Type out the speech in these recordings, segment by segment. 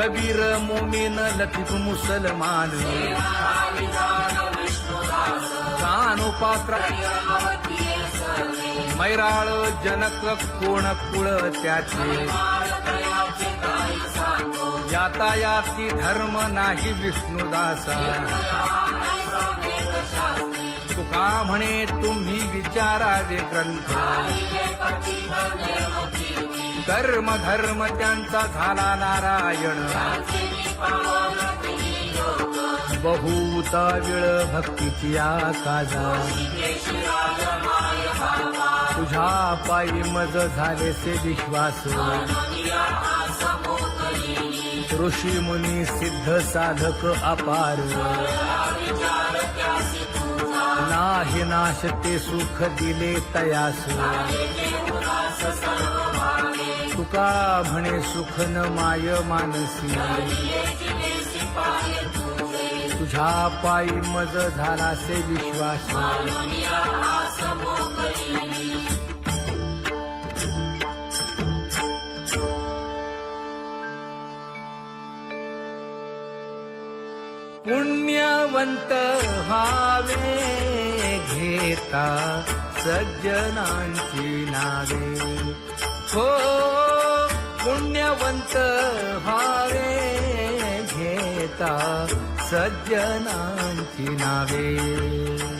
कबीर मोमीन लतीफ मुसलमान. पात्र मैराळ जनक कोण कुळ त्याचे? यातायाती धर्म नाही विष्णुदासा. तुका म्हणे तुम्ही विचारावे ग्रंथ. कर्म धर्म त्यांचा झाला नारायण. बहुता विळ भक्तीची आकाजा तुझ्या पायी मज झाले से विश्वास. ऋषी मुनी सिद्ध साधक अपार. नाही नाश ते सुख दिले तयास. तुका म्हणे सुख न माय मानसी? तुझ्या पायी मज झाला विश्वास. पुण्यवंत व्हावे घेता सज्जनांची नावे. हो पुण्यवंत हारे घेता सज्जनांची नावे.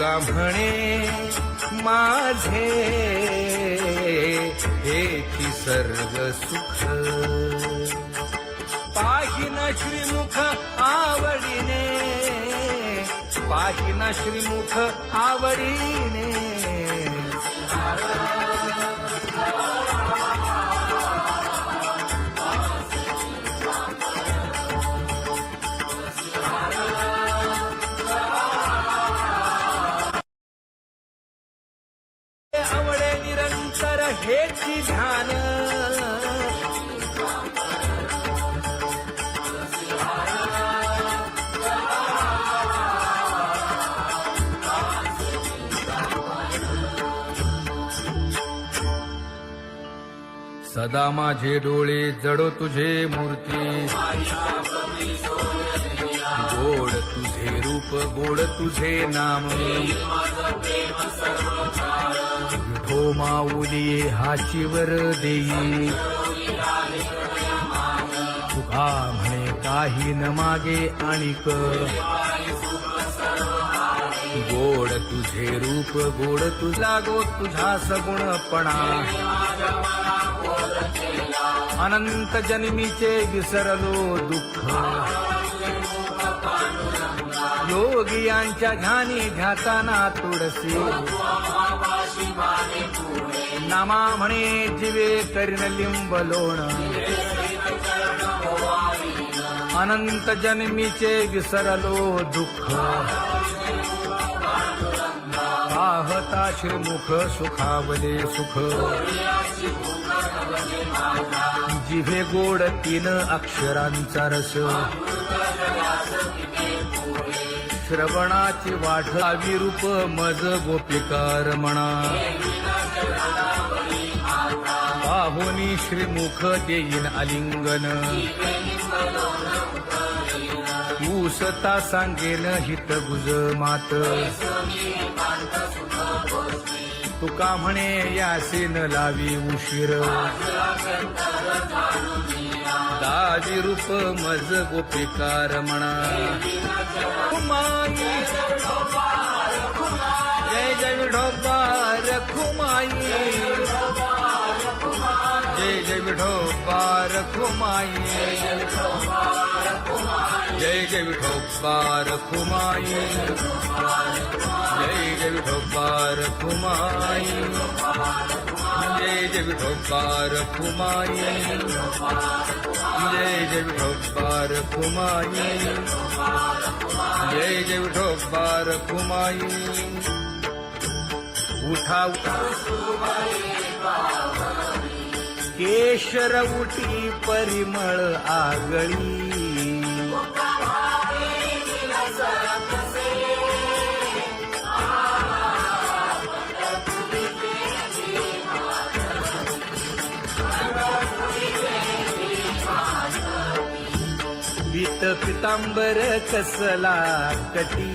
का म्हणे माझे हेची सर्व सुख. पाहिन श्रीमुख आवडीने पाहिन श्रीमुख आवडीने. सदा माझे डोळे जडो तुझे मूर्ती. गोड तुझे रूप गोड तुझे नाम. विठो माऊली हाचीवर देई. तुका म्हणे काही न मागे आणिक. गोड तुझे रूप गोड तुझा गो तुझा सगुणपणा. अनंत जन्मीचे विसरलो दुःख. योगियांच्या ध्यानी ध्याताना तुळसी नामा म्हणे जिवे करीन लिंब लोण. अनंत जन्मीचे विसरलो दुःख. आहता श्रीमुख सुखावले सुख. जिभे गोड तीन अक्षरांचा रस. श्रवणाची वाढ विरूप मज गोपिकार म्हणा पाहुनी श्रीमुख देईन आलिंगन ऊसता सांगेन हित गुज मात. तुका म्हणे यासीन लावी उशीर. दाजी रूप मज गोपिकार म्हणा. खुमाई जय जय विठोबार खुमाई जय जय विठोबार खुमाई जय जय विठोबार खुमाई जय जय विठोबार खुमाई जय जय विठोबार खुमाई जय जय विठोबार खुमाई जय जय विठोबार खुमाई उठा उठा उठी परिमळ आगळी. पितांबर कसला कटी.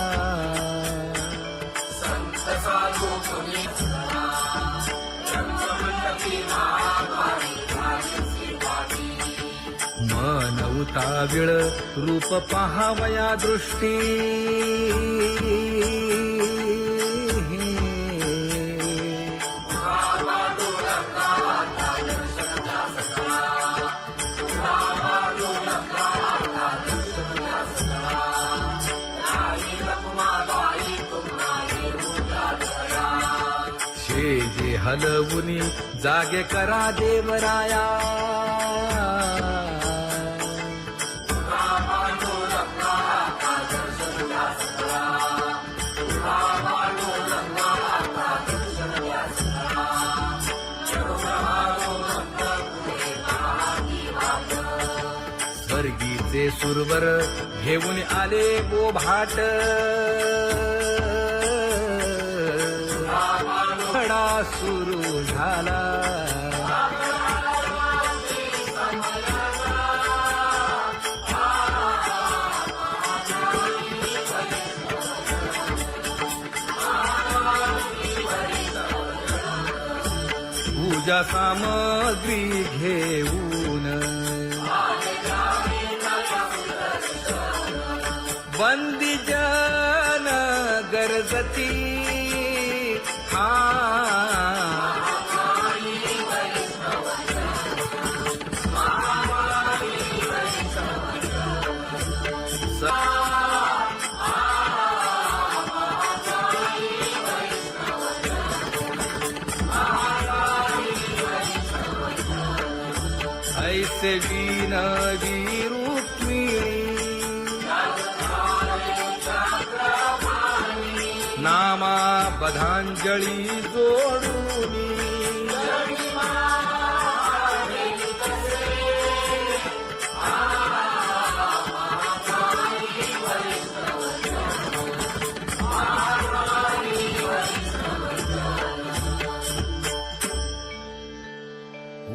भूताविळ रूप पहावया दृष्टी? शेजे हलवुनी जागे करा देवराया. सुरवर घेऊन आले बोभाट खडा सुरू झाला. पूजा सामग्री घेऊन बंदी जन गरजती हा श्रद्धांजली जोडून।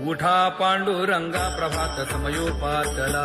उठा पांडुरंगा प्रभात समयोपातला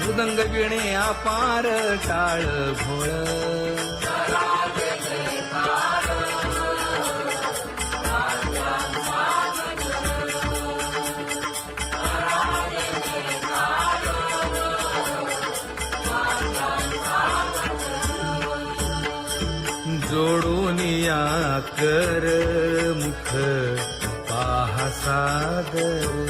मृदंग विणे अपार टाळ भोळ जोडून या कर मुख पाहा सागर.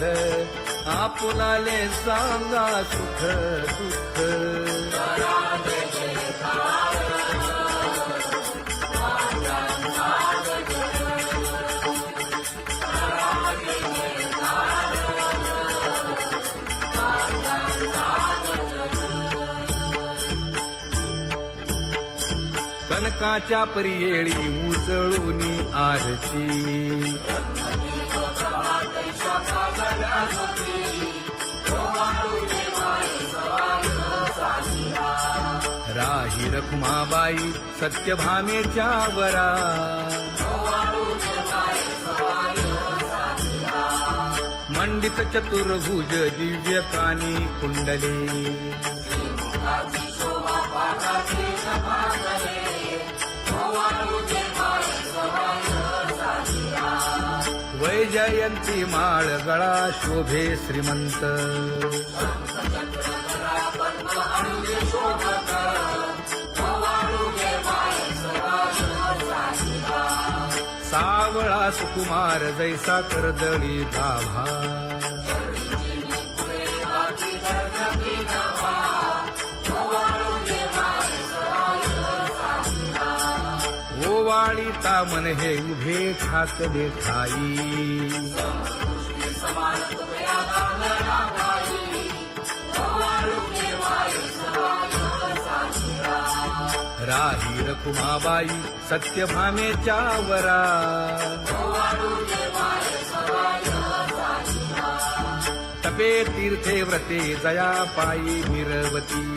दुःख आपुलाले सांगा सुख दुःख. कनकाच्या परियेळी उचळून आरती. राही रखुमाबाई सत्यभामेच्या वरा. मंडित चतुर्भुज दिव्य कानी जयंती माळ गळा शोभे श्रीमंत. सावळा सुकुमार जैसा करदळी दाभा पाळीता मन हे उभे खात देखाई. राही रखुमाबाई सत्यभामेच्या वरा. तपे तीर्थे व्रते जया पायी मिरवती.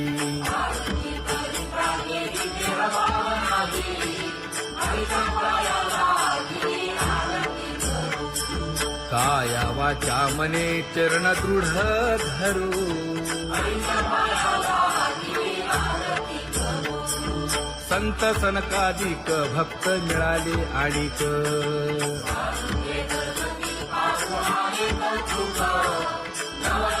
काया वाचा मने चरण दृढ धरू. संत सनकाधिक भक्त मिळाले आणिक. नवा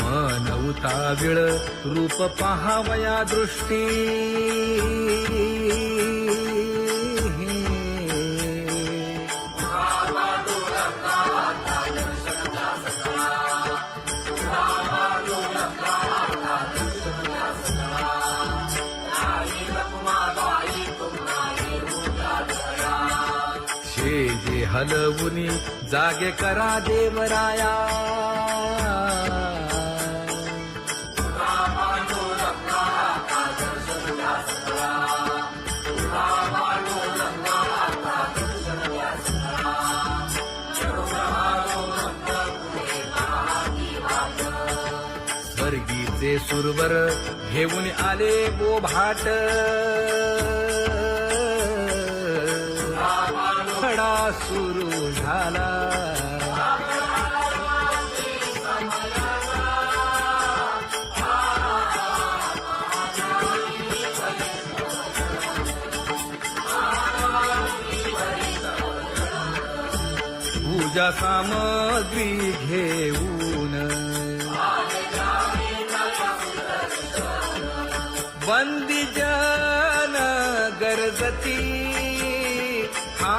मन रूप पहावया दृष्टी. हलवुनी जागे करा देवराया. ते सुरवर घेऊन आले बोभाट. खडा सुरू झाला. पूजा सामग्री घेऊन. बंदी जन गरजती हा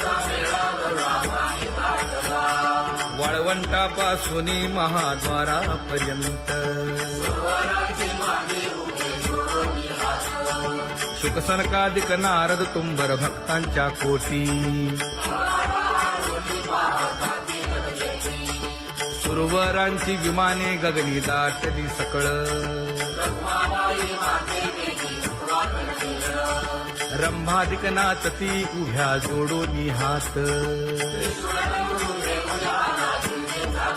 वाळवंटापासून महाद्वारापर्यंत. शुकसनकादिक नारद तुंबर भक्तांच्या कोटी. सुरवरांची विमाने गगनी दाटली सकळ. रंभादिक नाचती उभ्या जोडोनी हात.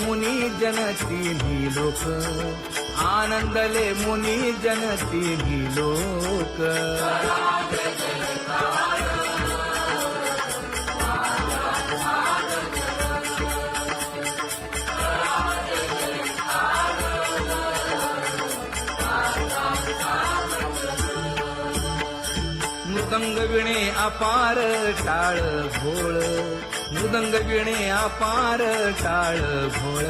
मुनी जन तिन्ही लोक. आनंदले मुनी जन तिन्ही लोक. मृदंग विणे अपार टाळ भोळ मृदंग विणे अपार टाळ भोळ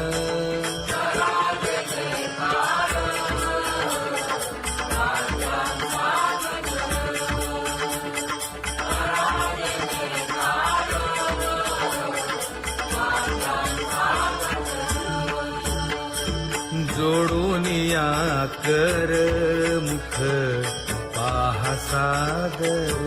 जोडून या कर मुख पाहा सागर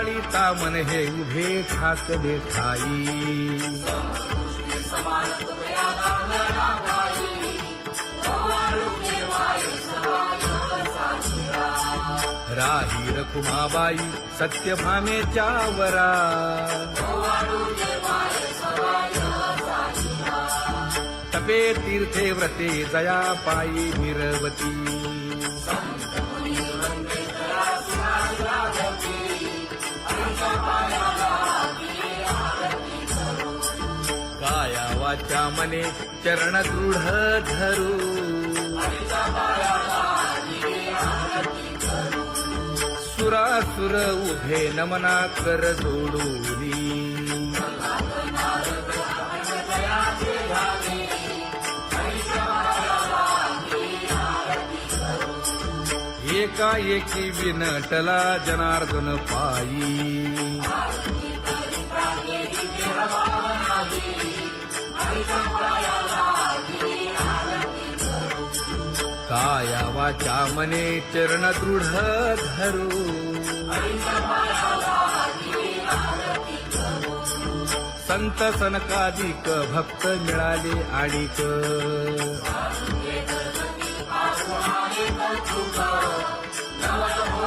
पाळीता मन हे उभे खास देखाई. राही रखुमाबाई सत्यभामेच्या वरा तपे तीर्थे व्रते जया पायी निरवती काया वाचा मने चरण दृढ धरू. सुरासुर उभे नमना कर जोडूनी एकाएकी विनटला जनार्दन पायी. काया वाचा मने चरण दृढ धरू. संत सनकाधिक भक्त मिळाले आणिक. like a